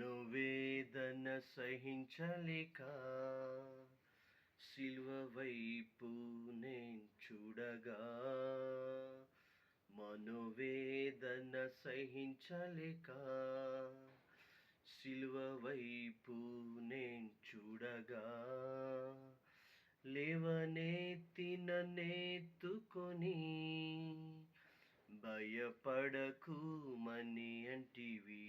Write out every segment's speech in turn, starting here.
మనోవేదన సహించలేక సిల్వ వైపు నేను చూడగా మనోవేదన సహించలేక సిల్వ వైపు నేను చూడగా లేవనెత్తిన నెత్తుకొని భయపడకు మని అంటివి.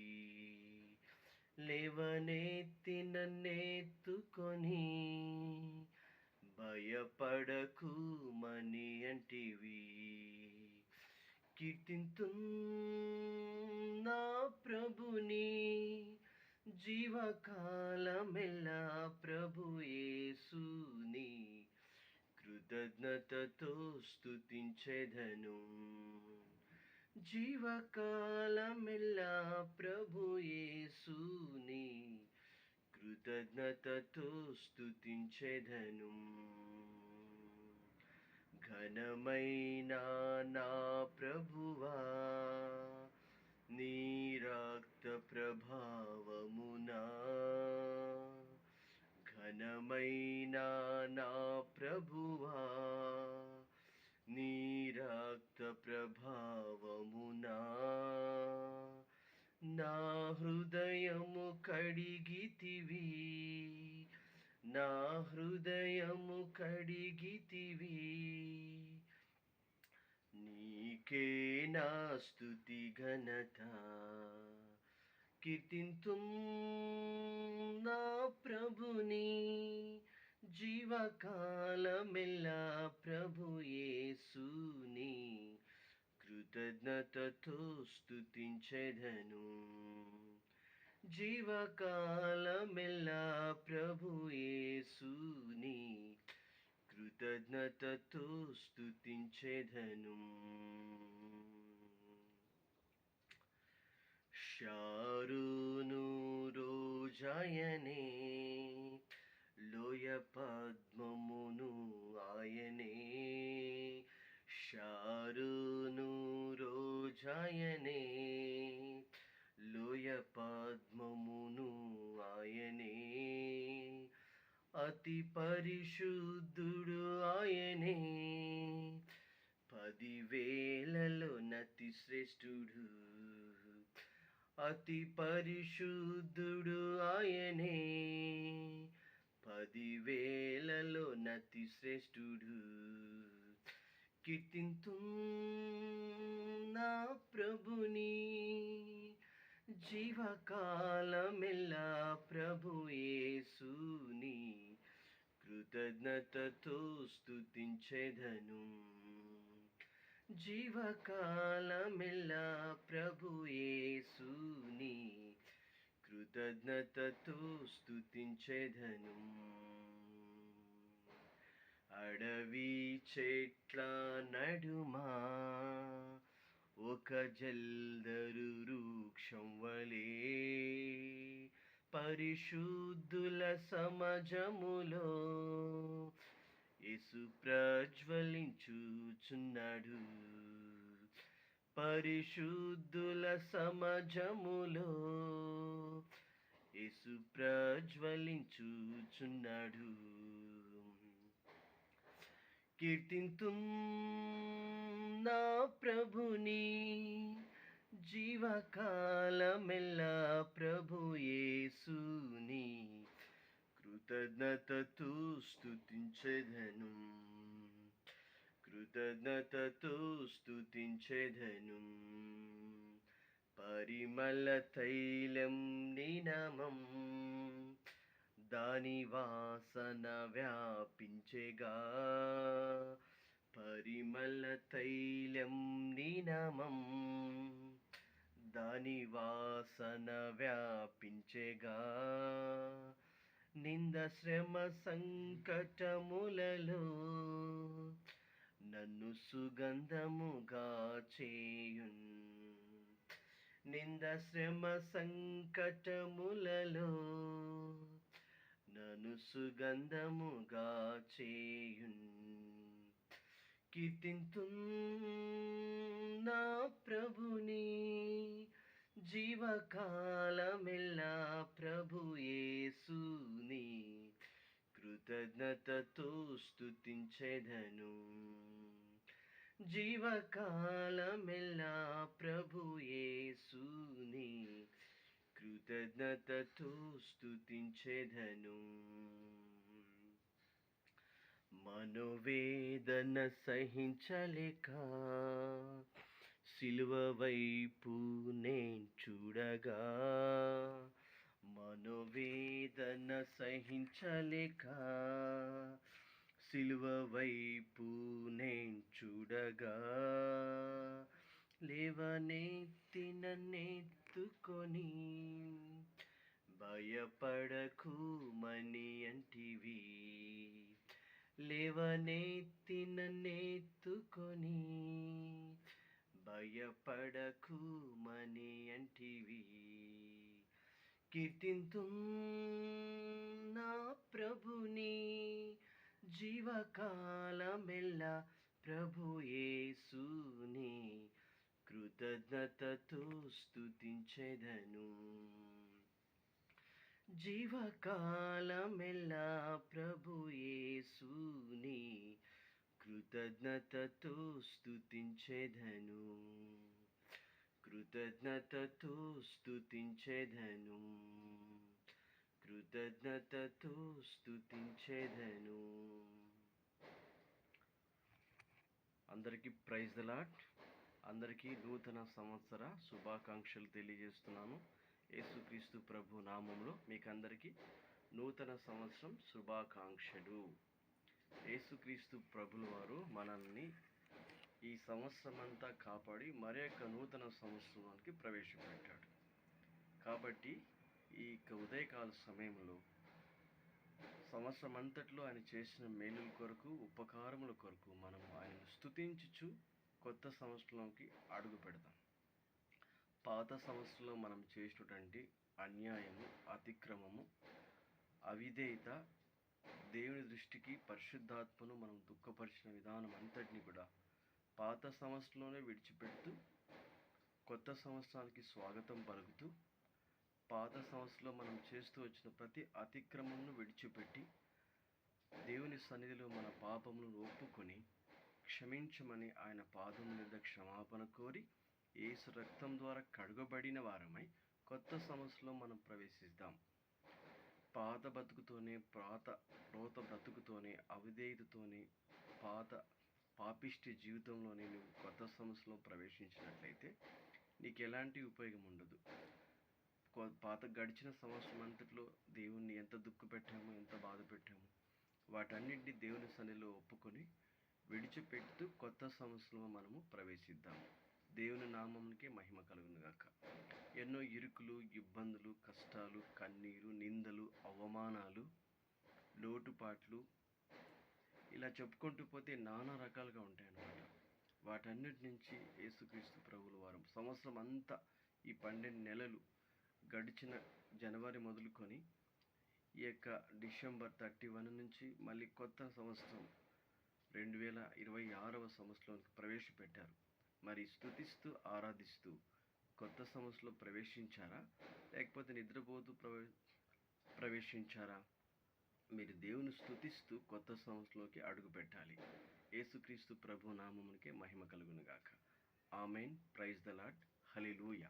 లేవనెత్తిన నెత్తుకొని భయపడకు మని అంటివి. కీర్తింతు నా ప్రభుని జీవకాలమెల్లా ప్రభు యేసుని కృతజ్ఞతతో స్థుతించెదను జీవకాలమెల్లా ప్రభుయేసుని కృతజ్ఞతతో స్థుతించెదను ఘనమైన నా ప్రభువా నీ రక్త ప్రభావమునా. ఘనమైన నా ప్రభువా నీ ప్రభావమునా నా హృదయము కడిగితివి. నా హృదయము కడిగితివి. నీకే నా స్థుతి ఘనత. కీర్తింతు నా ప్రభుని. జీవకాలమెల్లా ప్రభుయేసుని కృతజ్ఞతతో స్థుతించెదను జీవకాలమెల్లా ప్రభుయేసుని కృతజ్ఞతతో స్థుతించెదను షారును రోజయనే పద్మమును ఆయనే. షారును రోజాయనే. లోయ పద్మమును ఆయనే. అతి పరిశుద్ధుడు ఆయనే. పదివేలలో నతి శ్రేష్ఠుడు. అతి పరిశుద్ధుడు ఆయనే. పదివేలలో శ్రేష్ఠుడు కీర్తింతు నా ప్రభుని జీవకాలమెల్లా ప్రభుయేసుని కృతజ్ఞతతో స్థుతించెదను జీవకాలమెల్లా ప్రభుయేసుని కృతజ్ఞతతో స్థుతించెదను అడవి చెట్ల నడుమా ఒక జల్దరు వృక్షం వలే. పరిశుద్ధుల సమాజములో యేసు ప్రజ్వలించుచున్నాడు. పరిశుద్ధుల సమాజములో యేసు ప్రజ్వలించుచున్నాడు. కీర్తింతు నా ప్రభుని? జీవకాలమెల్లా ప్రభుయేసుని కృతజ్ఞతతో స్తుతించెదను. కృతజ్ఞతతో స్తుతించెదను. పరిమళ తైలం నినమం దాని వాసన వ్యాపించేగా. పరిమళ తైలం నినమం దాని వాసన వ్యాపించేగా. నింద శ్రమ సంకటములలో నన్ను సుగంధముగా చేయున్. నింద శ్రమ సంకటములలో సుగంధముగా చేయున్. కీర్తింతు నా ప్రభుని జీవకాలమెల్లా ప్రభుయేసుని కృతజ్ఞతతో స్థుతించెదను జీవకాలమెల్లా ప్రభుయేసుని కృతజ్ఞతతో స్థుతించెదను స్తుతించెదను మనోవేదన సహించలేక సిలువ వైపు నేను చూడగా మనోవేదన సహించలేక సిలువ వైపు నేను చూడగా లేవనెత్తి నన్నెత్తుకొని భయపడకు మని అంటివి. లేవనెత్తిన నెత్తుకొని భయపడకు మని అంటివి. కీర్తింతు నా ప్రభుని జీవకాలమెల్లా ప్రభుయేసుని కృతజ్ఞతతో స్థుతించెదను జీవకాలమెల్లా ప్రభుయేసుని కృతజ్ఞతతో స్తుతించెదను. కృతజ్ఞతతో స్తుతించెదను. కృతజ్ఞతతో స్తుతించెదను. అందరికీ ప్రైజ్ లాట్ అందరికీ నూతన సంవత్సర శుభాకాంక్షలు తెలియజేస్తున్నాను. యేసుక్రీస్తు ప్రభు నామంలో మీకు అందరికీ నూతన సంవత్సరం శుభాకాంక్షలు. యేసుక్రీస్తు ప్రభులు వారు మనల్ని ఈ సంవత్సరం అంతా కాపాడి మరే యొక్క నూతన సంవత్సరానికి ప్రవేశపెట్టాడు. కాబట్టి ఈ యొక్క ఉదయకాల సమయంలో సంవత్సరం అంతట్లో ఆయన చేసిన మేలుల కొరకు ఉపకారముల కొరకు మనం ఆయనను స్థుతించుచు కొత్త సంవత్సరంలోకి అడుగు పెడతాం. పాత సంవత్సరంలో మనం చేసినటువంటి అన్యాయము అతిక్రమము అవిధేయత దేవుని దృష్టికి పరిశుద్ధాత్మను మనం దుఃఖపరిచిన విధానం అంతటిని కూడా పాత సంవత్సరంలోనే విడిచిపెడుతూ కొత్త సంవత్సరానికి స్వాగతం పలుకుతూ పాత సంవత్సరంలో మనం చేస్తూ వచ్చిన ప్రతి అతిక్రమంను విడిచిపెట్టి దేవుని సన్నిధిలో మన పాపములను ఒప్పుకొని క్షమించమని ఆయన పాదం మీద క్షమాపణ కోరి ఏసు రక్తం ద్వారా కడుగబడిన వారమై కొత్త సంవత్సరంలో మనం ప్రవేశిద్దాం. పాత బతుకుతోనే పాత రోత బ్రతుకుతోనే అవిధేయతతోనే పాత పాపిష్టి జీవితంలోనే నువ్వు కొత్త సంవత్సరంలో ప్రవేశించినట్లయితే నీకు ఎలాంటి ఉపయోగం ఉండదు. కొ- పాత గడిచిన సంవత్సరం అంతట్లో దేవుణ్ణి ఎంత దుఃఖ పెట్టామో ఎంత బాధ పెట్టామో వాటన్నింటినీ దేవుని సన్నిలో ఒప్పుకొని విడిచిపెడుతూ కొత్త సంవత్సరంలో మనము ప్రవేశిద్దాము. దేవుని నామంకి మహిమ కలుగునుగాక ఎన్నో ఇరుకులు ఇబ్బందులు కష్టాలు కన్నీరు నిందలు అవమానాలు లోటుపాట్లు ఇలా చెప్పుకుంటూ పోతే నానా రకాలుగా ఉంటాయన్నమాట. వాటన్నిటి నుంచి యేసుక్రీస్తు ప్రభుల వారం సంవత్సరం అంతా ఈ పన్నెండు నెలలు గడిచిన జనవరి మొదలుకొని ఈ యొక్క డిసెంబర్ థర్టీ వన్ నుంచి మళ్ళీ కొత్త సంవత్సరం రెండు వేల ఇరవై ఆరవ సంవత్సరంలోకి ప్రవేశపెట్టారు. మరి స్థుతిస్తూ ఆరాధిస్తూ కొత్త సంవత్సరంలో ప్రవేశించారా? లేకపోతే నిద్రపోతూ ప్రవే ప్రవేశించారా? మీరు దేవుని స్థుతిస్తూ కొత్త సంవత్సరంలోకి అడుగు పెట్టాలి. యేసుక్రీస్తు ప్రభు నామమునికే మహిమ కలుగునుగాక. Amen. Praise the Lord hallelujah